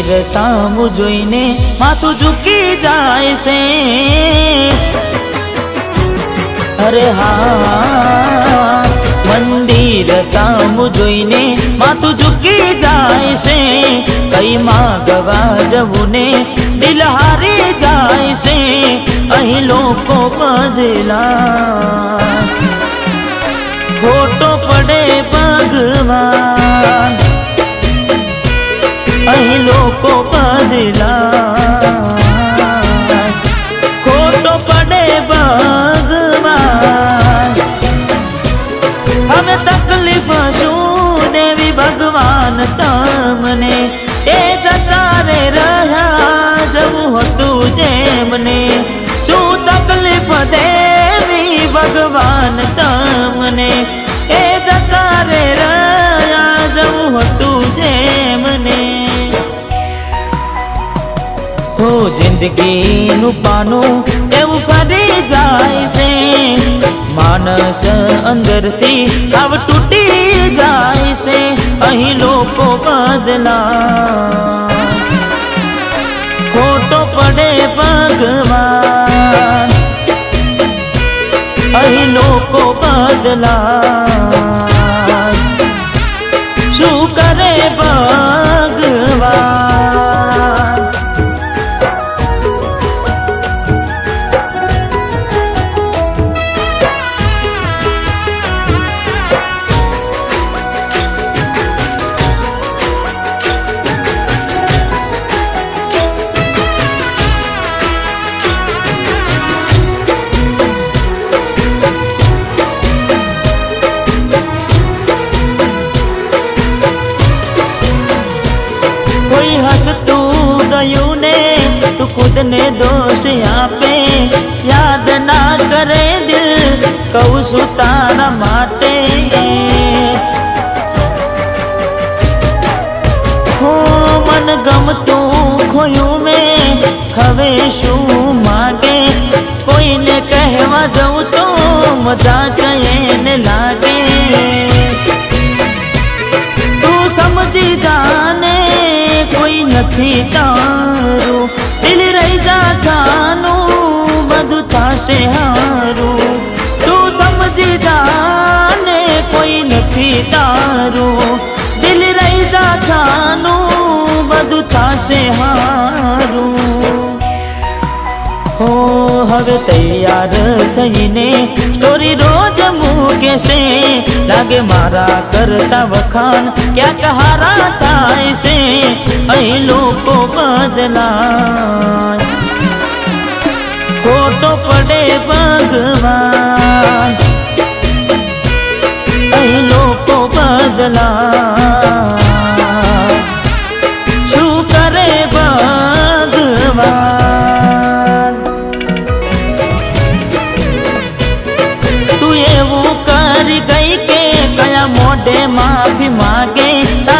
મંદિર સામું જોઈને માથું ઝૂકી જાય છે. અરે હા, મંદિર સામું જોઈને માથું ઝૂકી જાય છે. કઈ માગવા જવું ને દિલ હારી જાય છે. અહીં લોકો બદલા, ખોટો પડે ભગવાન. અહીં લોકો બદલા ખોટો પડે ભગવાન. હવે તકલીફ શું દેવી ભગવાન તમને? એ જતા રે રહ્યા જવું હતું જેમને. શું તકલીફ દેવી ભગવાન તમને જિંદગીનું પાનું એવું ફરી જાય છે. માણસ અંદરથી આવ તૂટી જાય છે. અહીં લોકો બદલા ખોટો પડે ભગવાન. અહીં લોકો બદલા હસતું ગયું ને તું ખુદને દોષ આપે યાદ ના કરે દિલ કહું છું તારા માટે હો મન ગમતું ખોયું મેં હવે શું માગે કોઈને કહેવા જવું તો મજા કહીને લાગે તું સમજી જાને કોઈ નથી તારું. દિલ રહી જા છાનું બધું થશે હારું. તું સમજી જાને, કોઈ નથી તારું. દિલ રહી જા છાનું બધું થશે હારું. હો, હવે તૈયાર થઈને સ્ટોરી મૂકે છે, લાગે મારા કરતા વખાણ. ક્યાંક હારા થાય છે, અહીં લોકો બદલાય. ખોટો પડે ભગવાન. અહીં લોકો બદલાય.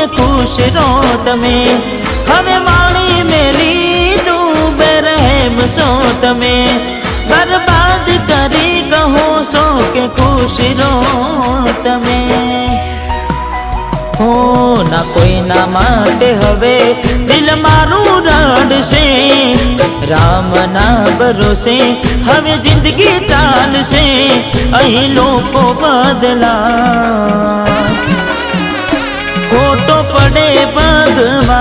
છો કે ખુશ રહો તમે હવે માણી મેલી દૂર બે રહેમ છો તમે બરબાદ કરી કહો છો કે ખુશ રહો તમે હો ના કોઈના માટે હવે દિલ મારું રડશે રામના ભરોસે હવે જિંદગી ચાલશે અહીં લોકો બદલા फ़ोटो पड़े बदमा